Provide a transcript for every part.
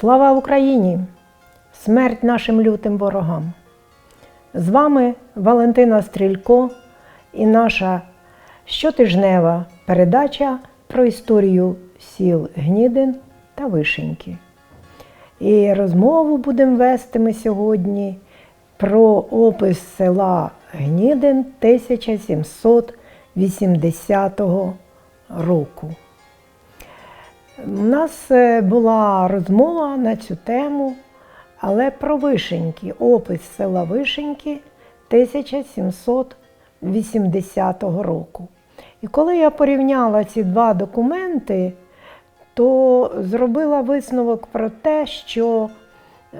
Слава Україні! Смерть нашим лютим ворогам! З вами Валентина Стрілько і наша щотижнева передача про історію сіл Гнідин та Вишеньки. І розмову будемо вести ми сьогодні про опис села Гнідин 1780 року. У нас е, була розмова на цю тему, але про Вишеньки, опис села Вишеньки 1780 року. І коли я порівняла ці два документи, то зробила висновок про те, що,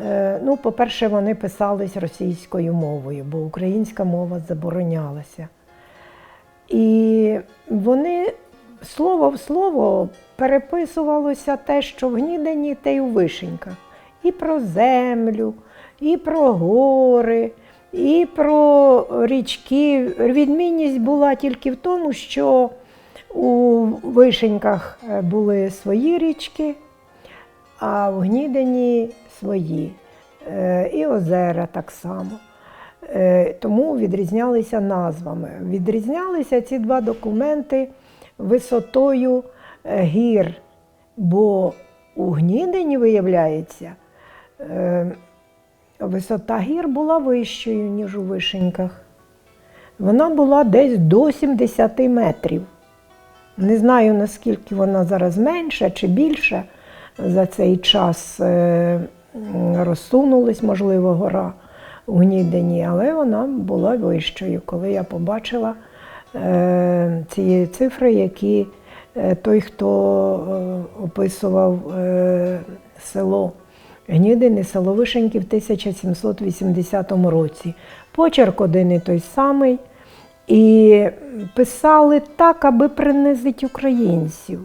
е, ну, по-перше, вони писались російською мовою, бо українська мова заборонялася. І вони слово в слово переписувалося те, що в Гнідині, те й у Вишеньках. І про землю, і про гори, і про річки. Відмінність була тільки в тому, що у Вишеньках е, були свої річки, а в Гнідині свої. Е, І озера так само. Е, Тому відрізнялися назвами. Відрізнялися ці два документи висотою е, гір, бо у Гнідині, виявляється, е, висота гір була вищою, ніж у Вишеньках. Вона була десь до 70 метрів. Не знаю, наскільки вона зараз менша чи більша. За цей час е, розсунулась, можливо, гора у Гнідині, але вона була вищою, коли я побачила е, ці цифри, які е, той, хто е, описував село Гнідин і село Вишеньки в 1780 році. Почерк один і той самий. І писали так, аби принизити українців.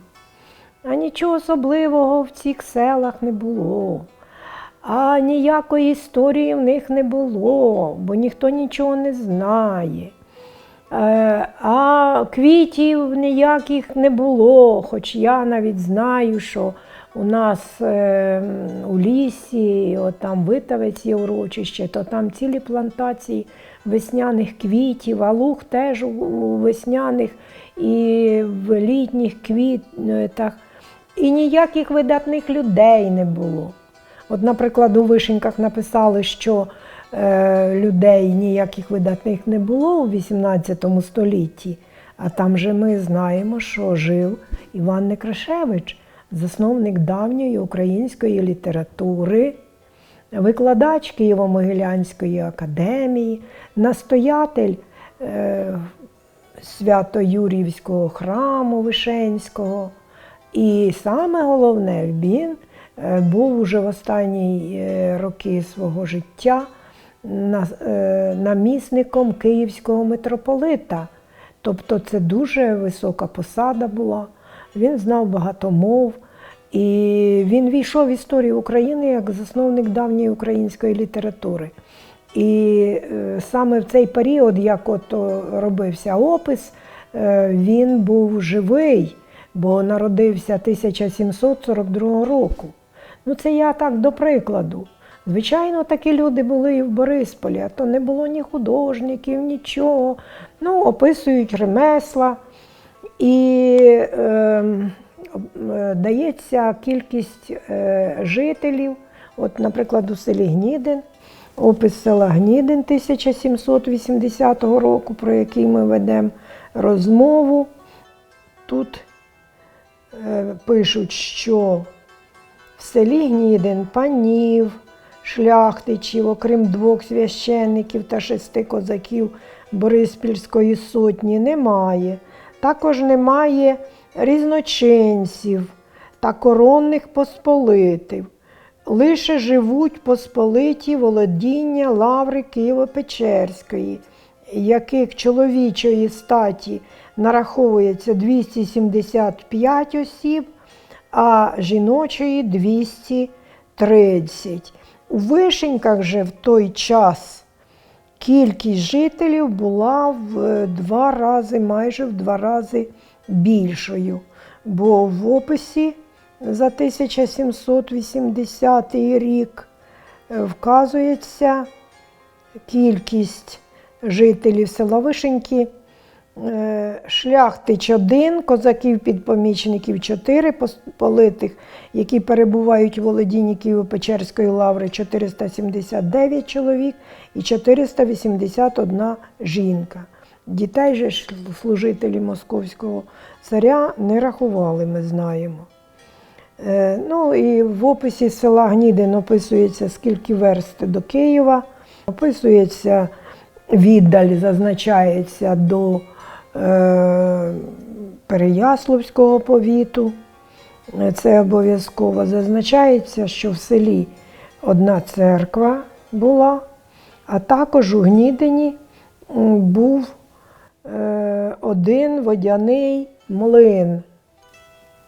А нічого особливого в цих селах не було. А ніякої історії в них не було, бо ніхто нічого не знає. Е, А квітів ніяких не було, хоч я навіть знаю, що у нас е, у лісі, от там витавець є урочище, то там цілі плантації весняних квітів, а луг теж у- весняних і в літніх квітах. І ніяких видатних людей не було. От, наприклад, у Вишеньках написали, що людей ніяких видатних не було у XVIII столітті, а там же ми знаємо, що жив Іван Некрашевич, засновник давньої української літератури, викладач Києво-Могилянської академії, настоятель е, Свято-Юрівського храму Вишенського. І саме головне, він е, був уже в останні е, роки свого життя е, намісником київського митрополита. Тобто це дуже висока посада була. Він знав багато мов. І він війшов в історію України як засновник давньої української літератури. І е, саме в цей період, як от робився опис, е, він був живий, бо народився 1742 року. Ну, це я так до прикладу. Звичайно, такі люди були і в Борисполі, а то не було ні художників, нічого. Ну, описують ремесла. І е, е, дається кількість е, жителів. От, наприклад, у селі Гнідин, опис села Гнідин 1780 року, про який ми ведемо розмову. Тут е, пишуть, що в селі Гнідин панів, шляхтичів, окрім двох священників та шести козаків Бориспільської сотні, немає. Також немає різночинців та коронних посполитів. Лише живуть посполиті володіння лаври Києво-Печерської, яких чоловічої статі нараховується 275 осіб, а жіночої 230. У Вишеньках же в той час кількість жителів була в два рази, майже в два рази більшою. Бо в описі за 1780 рік е, вказується кількість жителів села Вишеньки. Е, Шляхтич 1, козаків підпомічників 4, посполитих, які перебувають у володінні Києво-Печерської лаври 479 чоловік і 481 жінка. Дітей же служителі московського царя не рахували, ми знаємо. Е, Ну і в описі села Гнідин описується, скільки верст до Києва, описується віддаль, зазначається до Переяславського повіту. Е, Це обов'язково зазначається, що в селі одна церква була, а також у Гнідині був е, один водяний млин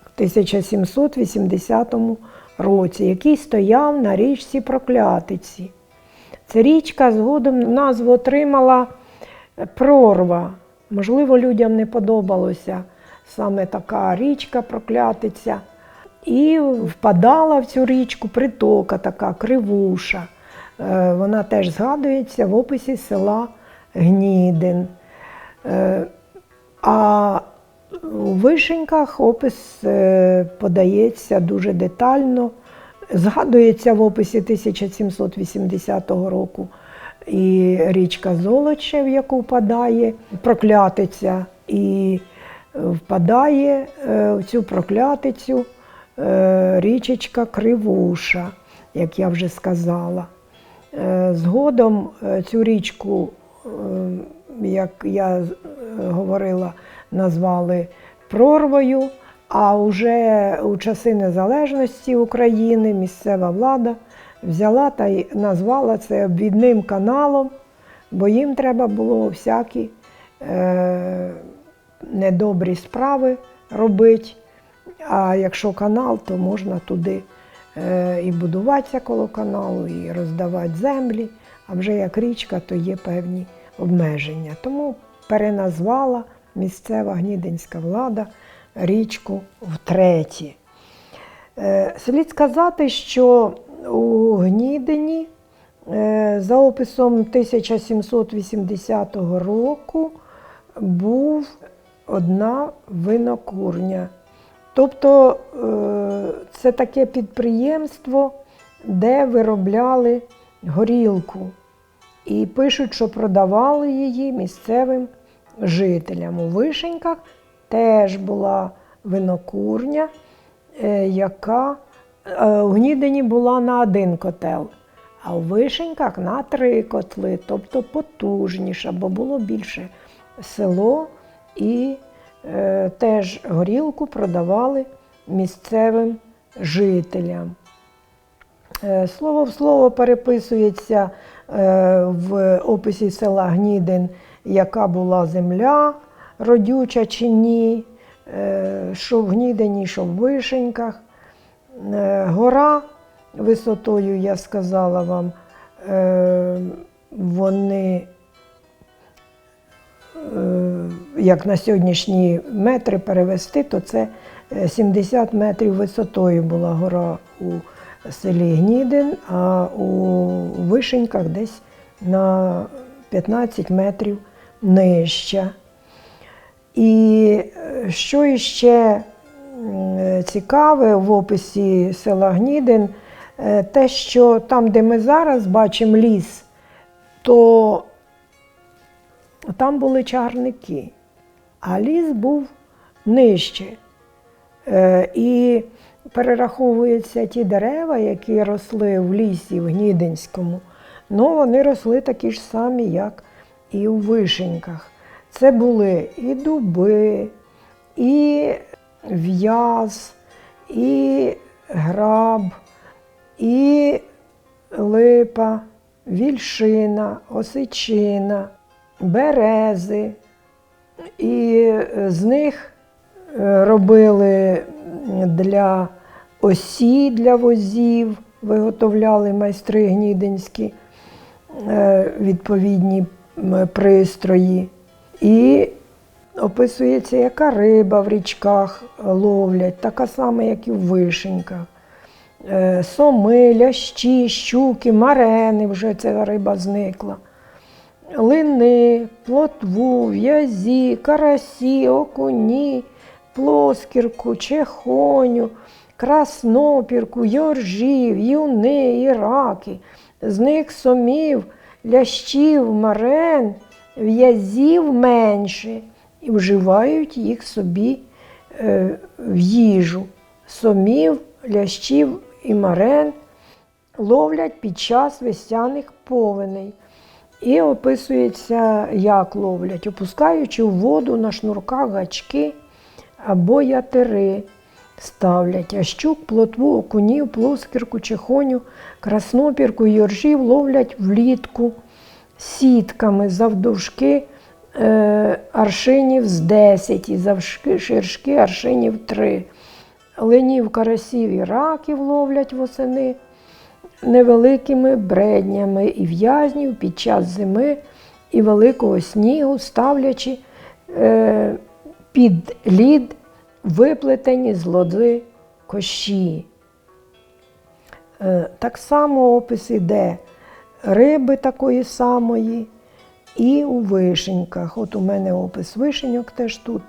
в 1780 році, який стояв на річці Проклятиці. Ця річка згодом назву отримала прорва. Можливо, людям не подобалося саме така річка Проклятиця. І впадала в цю річку притока така кривуша. Е, Вона теж згадується в описі села Гнідин. Е, А у Вишеньках опис е, подається дуже детально. Згадується в описі 1780 року і річка Золоче, в яку впадає проклятиця, і е, впадає е, в цю проклятицю е, річечка Кривуша, як я вже сказала. Згодом цю річку, як я говорила, назвали прорвою, а вже у часи незалежності України місцева влада взяла та й назвала це обвідним каналом, бо їм треба було всякі е, недобрі справи робити. А якщо канал, то можна туди е, і будуватися коло каналу, і роздавати землі. А вже як річка, то є певні обмеження. Тому переназвала місцева гнідинська влада річку втретє. Е, Слід сказати, що у Гнідині е, за описом 1780 року був одна винокурня. Тобто е, це таке підприємство, де виробляли горілку. І пишуть, що продавали її місцевим жителям. У Вишеньках теж була винокурня, е, яка у Гнідині була на один котел, а у Вишеньках на три котли, тобто потужніша, бо було більше село і е, теж горілку продавали місцевим жителям. Е, Слово в слово переписується е, в описі села Гнідин, яка була земля, родюча чи ні, е, що в Гнідині, що в Вишеньках. Е, Гора висотою, я сказала вам, е, вони, е, як на сьогоднішні метри перевести, то це е, 70 метрів висотою була гора у селі Гнідин, а у Вишеньках десь на 15 метрів нижча. І що іще цікаве в описі села Гнідин, е, те, що там, де ми зараз бачимо ліс, то там були чарники, а ліс був нижче. Е, І перераховуються ті дерева, які росли в лісі в Гнідинському, ну вони росли такі ж самі, як і у Вишеньках. Це були і дуби, і в'яз, і граб, і липа, вільшина, осичина, берези. І з них е, робили для осі для возів, виготовляли майстри гнідинські е, відповідні пристрої. І описується, яка риба в річках ловлять, така сама, як і в вишеньках. Е, Соми, лящі, щуки, марени, вже ця риба зникла. Лини, плотву, в'язі, карасі, окуні, плоскірку, чехоню, краснопірку, йоржів, юни і раки. З них сомів, лящів, марен, в'язів менше і вживають їх собі е, в їжу. Сомів, лящів і марен ловлять під час весняних повеней. І описується, як ловлять, опускаючи в воду на шнурках гачки або ятири ставлять, а щук, плотву, окунів, плоскірку, чехоню, краснопірку, йоржів ловлять влітку сітками завдовжки аршинів з 10 і завшки ширшки аршинів 3. Ленів, карасів і раків ловлять восени невеликими бреднями і в'язнів під час зими і великого снігу, ставлячи е, під лід виплетені з лози кощі. Е, так само опис іде риби такої самої і у вишеньках. От у мене опис вишеньок теж тут,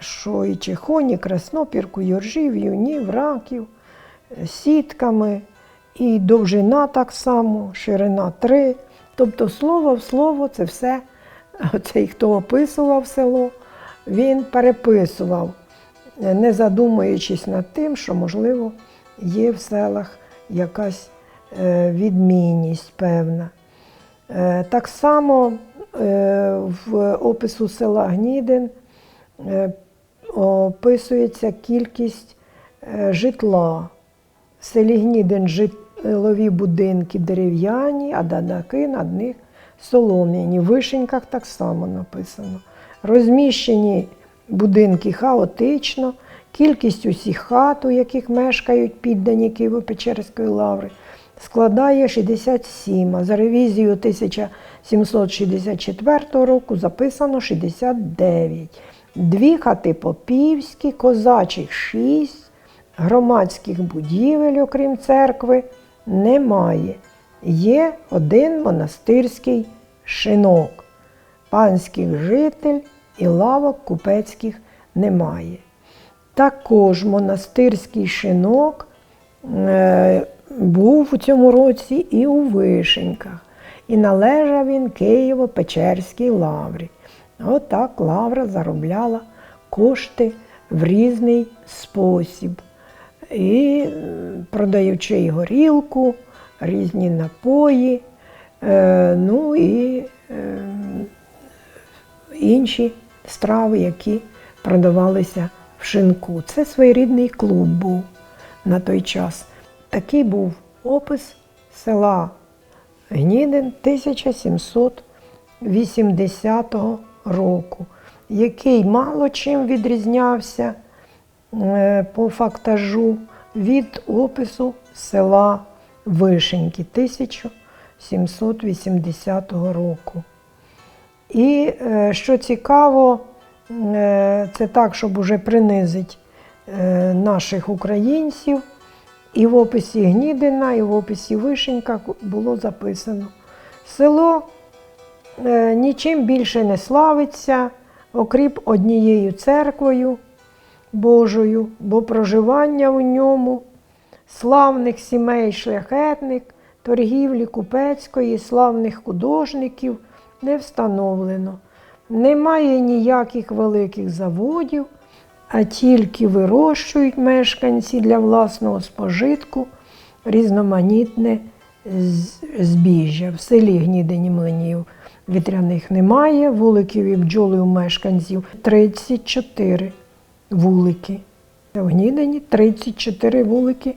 що і чехоні, краснопірку, йоржів, юнів, раків, е, сітками, і довжина так само, ширина 3. Тобто слово в слово це все, цей, хто описував село, він переписував, е, не задумуючись над тим, що, можливо, є в селах якась е, відмінність певна. Е, Так само е, в опису села Гнідин е, описується кількість житла. В селі Гнідин житлові будинки дерев'яні, а дадаки над них солом'яні. В вишеньках так само написано. Розміщені будинки хаотично, кількість усіх хат, у яких мешкають піддані Києво-Печерської лаври, складає 67, а за ревізією 1764 року записано 69. Дві хати попівські, козачих 6, громадських будівель, окрім церкви, немає. Є один монастирський шинок. Панських житель і лавок купецьких немає. Також монастирський шинок е, був у цьому році і у Вишеньках. І належав він Києво-Печерській лаврі. Отак лавра заробляла кошти в різний спосіб. І е, продаючи і горілку, різні напої, е, ну і е, інші страви, які продавалися в шинку. Це своєрідний клуб був на той час. Такий був опис села Гнідин 1780 року, який мало чим відрізнявся е, по фактажу від опису села Вишеньки 1780 року. І е, що цікаво, е, це так, щоб уже принизити е, наших українців. І в описі Гнідина, і в описі Вишенька було записано. Село е, нічим більше не славиться, окрім однією церквою Божою, бо проживання у ньому славних сімей шляхетних, торгівлі купецької, славних художників не встановлено. Немає ніяких великих заводів, а тільки вирощують мешканці для власного спожитку різноманітне збіжжя. В селі Гнідині млинів вітряних немає, вуликів і бджоли у мешканців 34 вулики. В Гнідині 34 вулики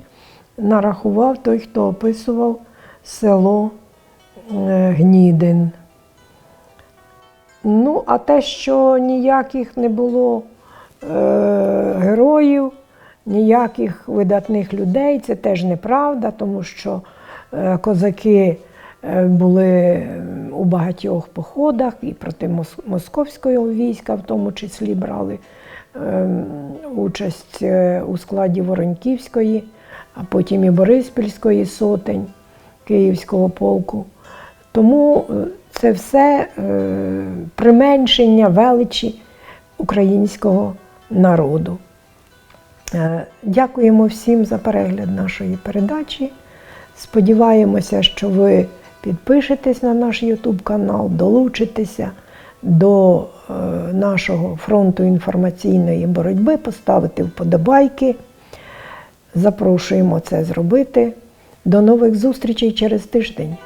нарахував той, хто описував село е, Гнідин. Ну, а те, що ніяких не було героїв, ніяких видатних людей, це теж неправда, тому що е, козаки е, були е, у багатьох походах і проти московського війська, в тому числі брали е, участь е, у складі Вороньківської, а потім і Бориспільської сотень Київського полку. Тому е, це все е, применшення величі українського народу. Е, Дякуємо всім за перегляд нашої передачі. Сподіваємося, що ви підпишетесь на наш YouTube канал, долучитеся до е, нашого фронту інформаційної боротьби, поставите вподобайки. Запрошуємо це зробити. До нових зустрічей через тиждень.